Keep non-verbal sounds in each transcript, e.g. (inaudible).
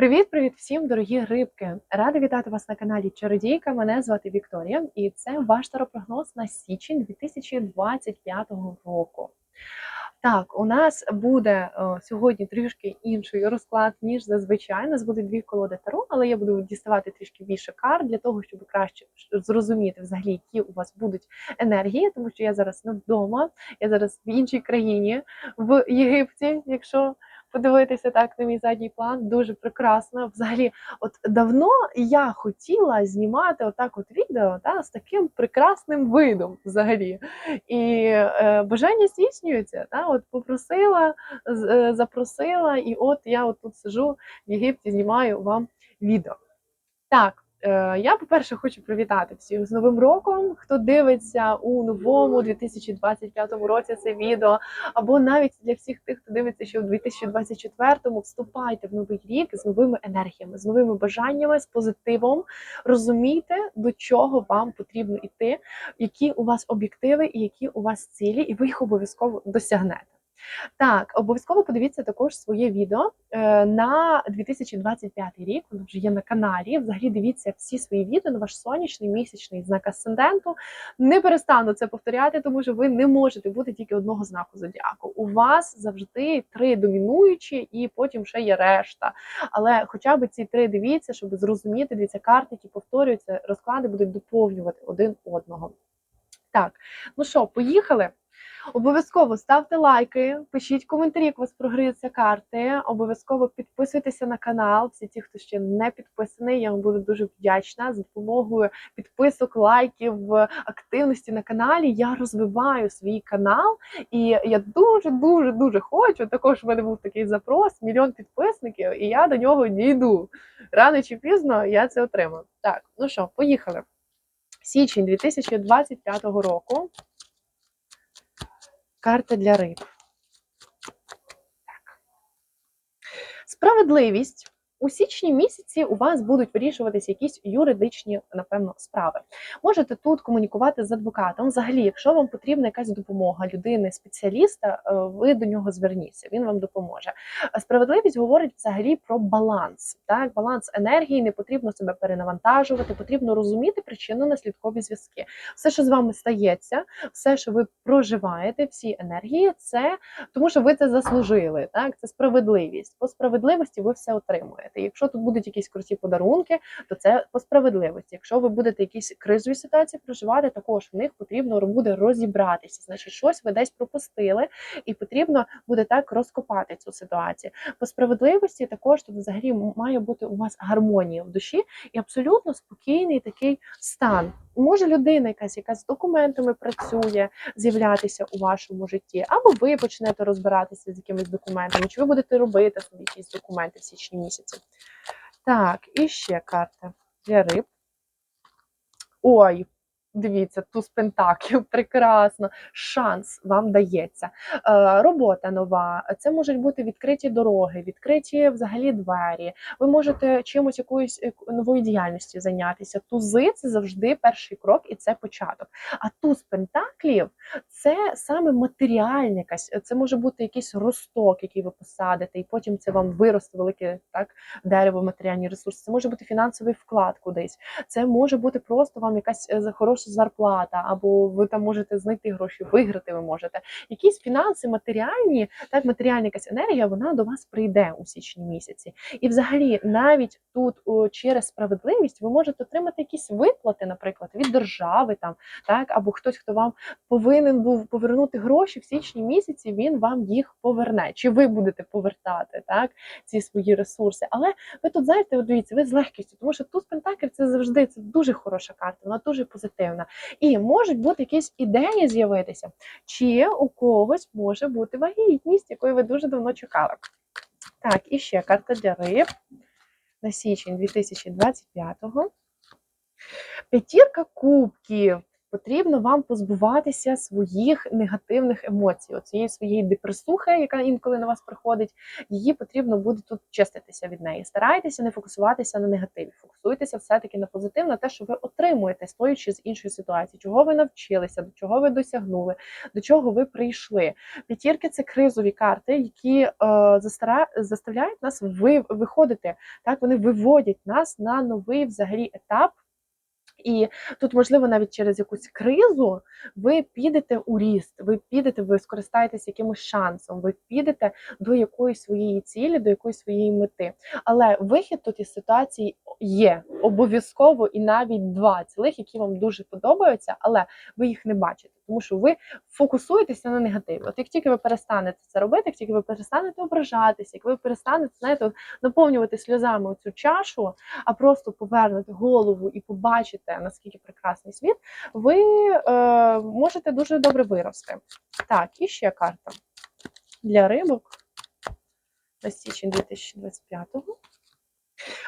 Привіт-привіт всім, дорогі рибки! Рада вітати вас на каналі Чародійка. Мене звати Вікторія, і це ваш таропрогноз на січень 2025 року. Так, у нас буде о, сьогодні трішки інший розклад, ніж зазвичай. У нас буде дві колоди таро, але я буду діставати трішки більше карт для того, щоб краще зрозуміти взагалі, які у вас будуть енергії, тому що я зараз не вдома, я зараз в іншій країні, в Єгипті, якщо подивитися так на мій задній план. Дуже прекрасно. Взагалі, от давно я хотіла знімати отак от відео та, з таким прекрасним видом взагалі. І е, бажання здійснюється. Та, от Попросила, е, запросила, і от я от тут сижу в Єгипті, знімаю вам відео. Так. Е, Я, по-перше, хочу привітати всіх з Новим роком, хто дивиться у новому 2025 році це відео, або навіть для всіх тих, хто дивиться, що в 2024-му вступайте в новий рік з новими енергіями, з новими бажаннями, з позитивом. Розумійте, до чого вам потрібно йти, які у вас об'єктиви і які у вас цілі, і ви їх обов'язково досягнете. Так, обов'язково подивіться також своє відео е, на 2025 рік. Воно вже є на каналі. Взагалі дивіться всі свої відео на ваш сонячний місячний знак асценденту. Не перестану це повторяти, тому що ви не можете бути тільки одного знаку зодіаку. У вас завжди три домінуючі, і потім ще є решта. Але хоча б ці три дивіться, щоб зрозуміти, дивіться карти, які повторюються, розклади будуть доповнювати один одного. Так, ну що, поїхали? Обов'язково ставте лайки, пишіть коментарі, як вас програються карти. Обов'язково підписуйтеся на канал. Всі ті, хто ще не підписаний, я вам буду дуже вдячна. За допомогою підписок, лайків, активності на каналі. Я розвиваю свій канал, і я дуже, дуже, дуже хочу. Також в мене був такий запрос, мільйон підписників, і я до нього дійду. Рано чи пізно я це отримаю. Так, ну що, поїхали. Січень 2025 року. Карта для риб. Так. Справедливість. У січні місяці у вас будуть вирішуватися якісь юридичні, напевно, справи. Можете тут комунікувати з адвокатом. Взагалі, якщо вам потрібна якась допомога людини, спеціаліста, е, ви до нього зверніться, він вам допоможе. Справедливість говорить взагалі про баланс. Так, баланс енергії, не потрібно себе перенавантажувати, потрібно розуміти причинно-наслідкові зв'язки. Все, що з вами стається, все, що ви проживаєте, всі енергії, це тому, що ви це заслужили. Так, це справедливість. По справедливості ви все отримуєте. Якщо тут будуть якісь круті подарунки, то це по справедливості. Якщо ви будете якісь кризові ситуації проживати, також в них потрібно буде розібратися. Значить, щось ви десь пропустили, і потрібно буде так розкопати цю ситуацію. По справедливості також тут взагалі має бути у вас гармонія в душі і абсолютно спокійний такий стан. Може людина якась, яка з документами працює, з'являтися у вашому житті, або ви почнете розбиратися з якимись документами, чи ви будете робити собі якісь документи в січні місяці. Так, і ще карта для риб. Ой, дивіться, туз пентаклів, (laughs) прекрасно. Шанс вам дається. Е, робота нова, це можуть бути відкриті дороги, відкриті взагалі двері. Ви можете чимось якоюсь е, новою діяльністю зайнятися. Тузи це завжди перший крок і це початок. А туз пентаклів це саме матеріальне якась, це може бути якийсь росток, який ви посадите, і потім це вам виросте велике так дерево, матеріальні ресурси. Це може бути фінансовий вклад кудись. Це може бути просто вам якась е, хороша зарплата, або ви там можете знайти гроші, виграти ви можете. Якісь фінанси матеріальні, так матеріальна якась енергія, вона до вас прийде у січні місяці. І взагалі, навіть тут через справедливість ви можете отримати якісь виплати, наприклад, від держави там, так, або хтось, хто вам повинен був повернути гроші в січні місяці, він вам їх поверне. Чи ви будете повертати так, ці свої ресурси? Але ви тут знаєте, дивіться, ви з легкістю, тому що туз пентаклів це завжди це дуже хороша карта, вона дуже позитивна. І можуть бути якісь ідеї з'явитися, чи у когось може бути вагітність, якої ви дуже давно чекали. Так, і ще карта для риб на січень 2025-го. П'ятірка кубків. Потрібно вам позбуватися своїх негативних емоцій, оцієї своєї депресухи, яка інколи на вас приходить. Її потрібно буде тут чиститися від неї. Старайтеся не фокусуватися на негативі, фокусуйтеся все-таки на позитив, на те, що ви отримуєте, стоячи з іншої ситуації, чого ви навчилися, до чого ви досягнули, до чого ви прийшли. П'ятірки це кризові карти, які е, застара... заставляють нас ви... виходити. Так, вони виводять нас на новий взагалі етап. І тут, можливо, навіть через якусь кризу ви підете у ріст, ви підете, ви скористаєтесь якимось шансом, ви підете до якоїсь своєї цілі, до якоїсь своєї мети. Але вихід тут із ситуації є обов'язково і навіть два цілих, які вам дуже подобаються, але ви їх не бачите, тому що ви фокусуєтеся на негативі. От як тільки ви перестанете це робити, як тільки ви перестанете ображатися, як ви перестанете знаєте, наповнювати сльозами цю чашу, а просто повернути голову і побачите, наскільки прекрасний світ, ви е, можете дуже добре вирости. Так, і ще карта для рибок на січень 2025-го.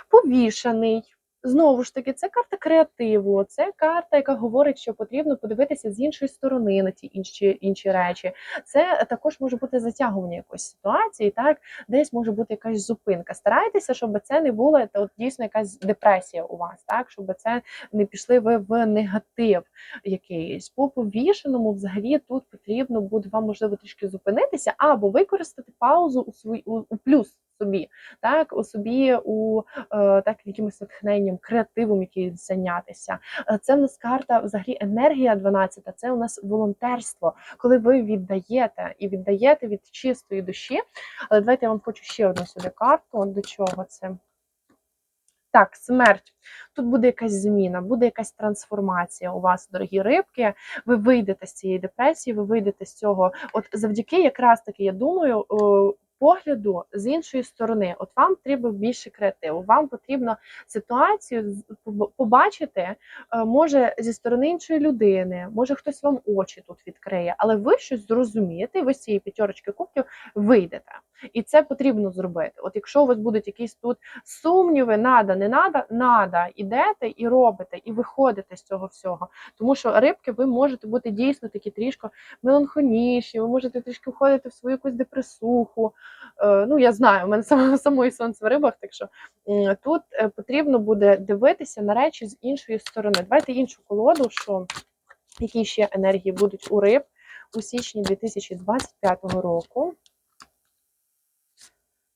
Повішаний. Знову ж таки, це карта креативу, це карта, яка говорить, що потрібно подивитися з іншої сторони на ті інші інші речі. Це також може бути затягування якоїсь ситуації, так десь може бути якась зупинка. Старайтеся, щоб це не було от, дійсно якась депресія у вас, так щоб це не пішли ви в негатив якийсь. По повішеному, взагалі, тут потрібно буде вам можливо трішки зупинитися або використати паузу у свій у, у плюс собі, так у собі у е, так якимось натхненням, креативом, який зайнятися. Е, Це в нас карта взагалі енергія 12, Це у нас волонтерство, коли ви віддаєте і віддаєте від чистої душі. Але давайте я вам хочу ще одну сюди карту. До чого це? Так, смерть. Тут буде якась зміна, буде якась трансформація у вас, дорогі рибки. Ви вийдете з цієї депресії, ви вийдете з цього. От завдяки, якраз таки, я думаю, погляду з іншої сторони. От вам треба більше креативу. Вам потрібно ситуацію побачити, е, може зі сторони іншої людини, може хтось вам очі тут відкриє, але ви щось зрозумієте, ви з цієї п'ятерочки кубків вийдете. І це потрібно зробити. От якщо у вас будуть якісь тут сумніви, нада, не нада, нада, ідете і робите, і виходите з цього всього. Тому що рибки ви можете бути дійсно такі трішки меланхоніші, ви можете трішки входити в свою якусь депресуху. Е, Ну, я знаю, у мене (laughs) само, самої сонце в рибах, так що тут е, потрібно буде дивитися на речі з іншої сторони. Давайте іншу колоду, що які ще енергії будуть у риб у січні 2025 року.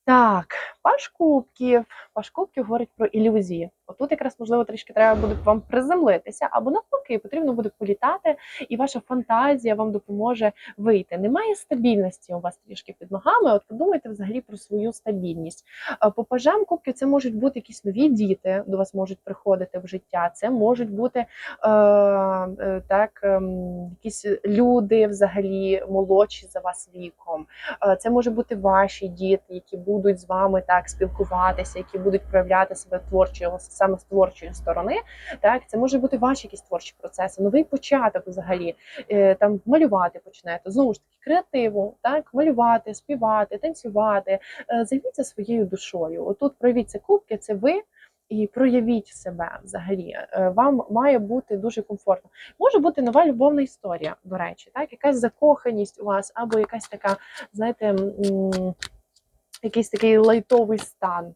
Так, паш кубків. Паш кубків говорить про ілюзії. Отут якраз можливо трішки треба буде вам приземлитися, або навпаки, потрібно буде політати, і ваша фантазія вам допоможе вийти. Немає стабільності у вас трішки під ногами. От подумайте взагалі про свою стабільність. Е, По пажам кубків це можуть бути якісь нові діти, до вас можуть приходити в життя. Це можуть бути е, е, так, ем, якісь люди взагалі молодші за вас віком. Е, Це може бути ваші діти, які будуть з вами так спілкуватися, які будуть проявляти себе творчого саме з творчої сторони. Так, це може бути ваші якісь творчі процеси, новий початок взагалі. Е, Там малювати почнете. Знову ж таки, креативу, так, малювати, співати, танцювати. Е, Займіться своєю душою. Отут проявіться кубки, це ви. І проявіть себе взагалі. Е, Вам має бути дуже комфортно. Може бути нова любовна історія, до речі, так, якась закоханість у вас, або якась така, знаєте, якийсь такий лайтовий стан.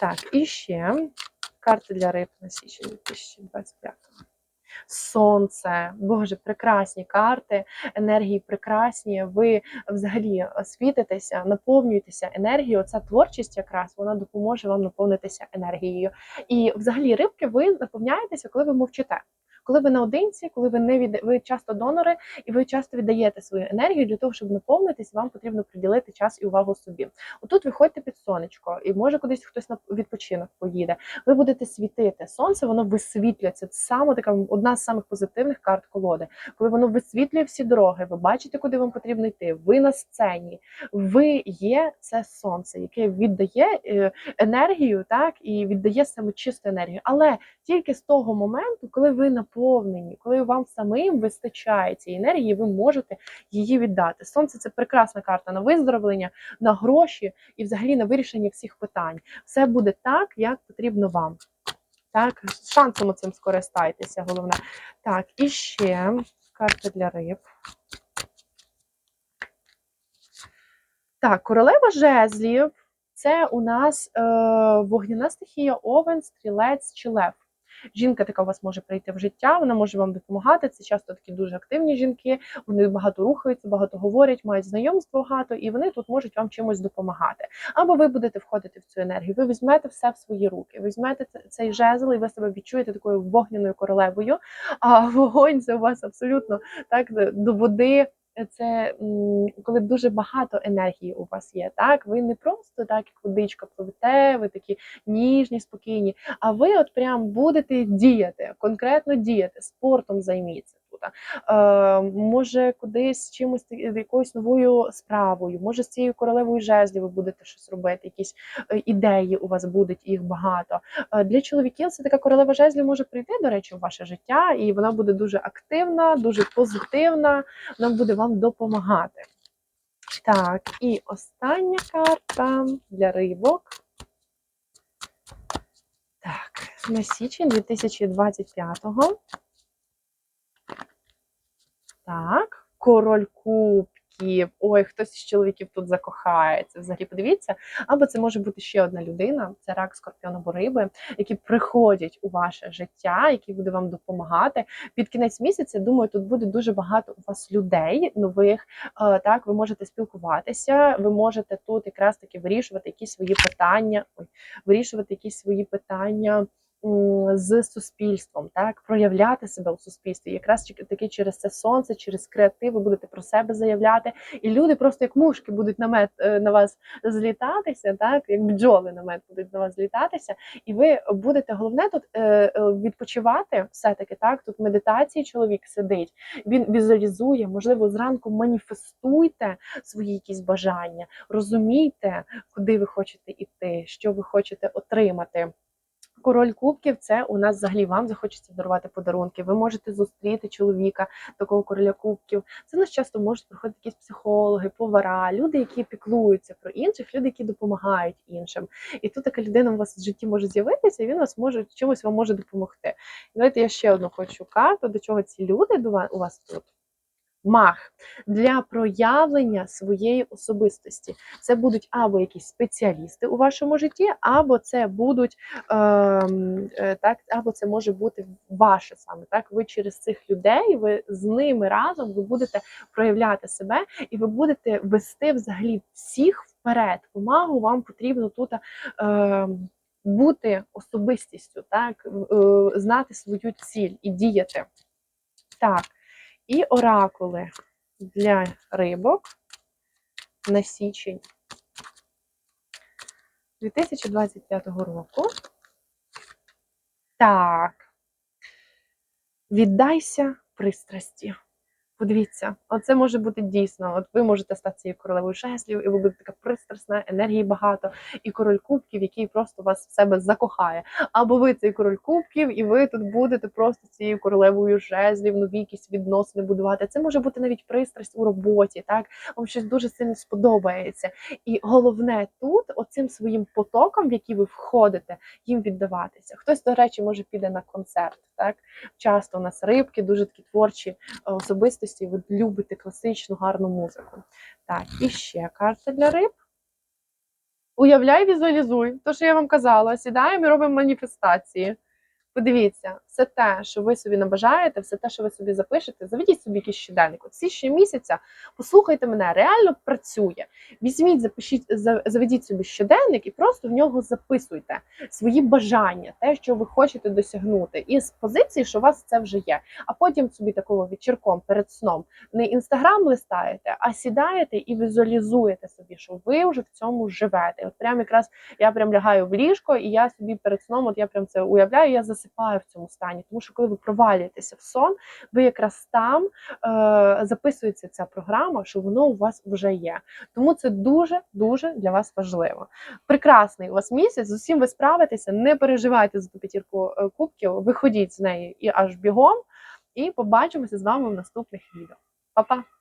Так, і ще карти для риб на січень 2025. Сонце, Боже, прекрасні карти, енергії прекрасні. Ви взагалі світитеся, наповнюєтеся енергією. Ця творчість якраз вона допоможе вам наповнитися енергією. І взагалі рибки ви наповняєтеся, коли ви мовчите. Коли ви наодинці, коли ви не від... ви часто донори, і ви часто віддаєте свою енергію для того, щоб наповнитись, вам потрібно приділити час і увагу собі. Отут ви ходите під сонечко, і може кудись хтось на відпочинок поїде. Ви будете світити. Сонце воно висвітлює. Це саме така одна з самих позитивних карт колоди. Коли воно висвітлює всі дороги, ви бачите, куди вам потрібно йти. Ви на сцені, ви є це сонце, яке віддає е, енергію, так і віддає саме чисту енергію. Але тільки з того моменту, коли ви наповнені, коли вам самим вистачає цієї енергії, ви можете її віддати. Сонце це прекрасна карта на виздоровлення, на гроші і взагалі на вирішення всіх питань. Все буде так, як потрібно вам. Так, шансом цим скористайтеся, головне. Так, і ще карта для риб. Так, королева жезлів це у нас е, вогняна стихія, овен, стрілець чи лев. Жінка така у вас може прийти в життя, вона може вам допомагати. Це часто такі дуже активні жінки. Вони багато рухаються, багато говорять, мають знайомств багато, і вони тут можуть вам чимось допомагати. Або ви будете входити в цю енергію. Ви візьмете все в свої руки. Візьмете цей жезл, і ви себе відчуєте такою вогняною королевою. А вогонь це у вас абсолютно так до води. Це коли дуже багато енергії у вас є. Так, ви не просто так, як водичка пливете, ви такі ніжні, спокійні. А ви от прям будете діяти, конкретно діяти, спортом займіться тут. Е, може, кудись чимось якоюсь новою справою, може з цією королевою жезлів ви будете щось робити, якісь е, ідеї у вас будуть, їх багато. Е, Для чоловіків це така королева жезлів може прийти, до речі, в ваше життя, і вона буде дуже активна, дуже позитивна, вона буде вам допомагати. Так, і остання карта для рибок. Так, на січень 2025-го. Так, король кубків. Ой, хтось із чоловіків тут закохається. Взагалі, подивіться. Або це може бути ще одна людина, це рак, скорпіон або риби, які приходять у ваше життя, які буде вам допомагати. Під кінець місяця, думаю, тут буде дуже багато у вас людей нових. Е, Так, ви можете спілкуватися, ви можете тут якраз таки вирішувати якісь свої питання, ой, вирішувати якісь свої питання з суспільством, так проявляти себе у суспільстві. Якраз таки через це сонце, через креатив ви будете про себе заявляти, і люди просто як мушки будуть на мед е, на вас злітатися, так як бджоли на мед будуть на вас злітатися, і ви будете головне тут е, е, відпочивати все таки. Так тут медитації чоловік сидить, він візуалізує, можливо, зранку маніфестуйте свої якісь бажання, розумійте, куди ви хочете іти, що ви хочете отримати. Король кубків це у нас взагалі вам захочеться дарувати подарунки. Ви можете зустріти чоловіка, такого короля кубків. Це нас часто можуть приходити якісь психологи, повара, люди, які піклуються про інших, люди, які допомагають іншим. І тут така людина у вас в житті може з'явитися, і він вас може чимось вам може допомогти. Давайте я ще одну хочу карту, до чого ці люди у вас тут. Мах для проявлення своєї особистості. Це будуть або якісь спеціалісти у вашому житті, або це будуть ем, е, так, або це може бути ваше саме. Так, ви через цих людей, ви з ними разом ви будете проявляти себе, і ви будете вести взагалі всіх вперед. Помагу вам потрібно тут. Ем, бути особистістю, так, е, знати свою ціль і діяти. Так, і оракули для рибок на січень 2025 року. Так. Віддайся пристрасті. Подивіться, оце може бути дійсно. От ви можете стати цією королевою жезлів, і ви будете така пристрасна, енергії багато, і король кубків, який просто вас в себе закохає. Або ви цей король кубків, і ви тут будете просто цією королевою жезлів, нові якісь відносини будувати. Це може бути навіть пристрасть у роботі, так вам щось дуже сильно сподобається. І головне тут, оцим своїм потоком, в які ви входите, їм віддаватися. Хтось, до речі, може піде на концерт. Так часто у нас рибки, дуже такі творчі е, особистості. Ви любите класичну гарну музику. Так, і ще карта для риб. Уявляй, візуалізуй. То, що я вам казала, сідаємо і робимо маніфестації. Подивіться, все те, що ви собі набажаєте, все те, що ви собі запишете, заведіть собі якийсь щоденник. От січня місяця, послухайте мене, реально працює. Візьміть, запишіть, заведіть собі щоденник і просто в нього записуйте свої бажання, те, що ви хочете досягнути, із позиції, що у вас це вже є. А потім собі такого вечірком перед сном не інстаграм листаєте, а сідаєте і візуалізуєте собі, що ви вже в цьому живете. От прям якраз я прям лягаю в ліжко, і я собі перед сном, от я прям це уявляю, я засипаю в цьому стані. Тому що коли ви провалюєтеся в сон, ви якраз там е, записується ця програма, що воно у вас вже є. Тому це дуже дуже для вас важливо. Прекрасний у вас місяць, з усім ви справитеся, не переживайте за ту п'ятірку е, кубків, виходіть з неї і аж бігом. І побачимося з вами в наступних відео. Па-па!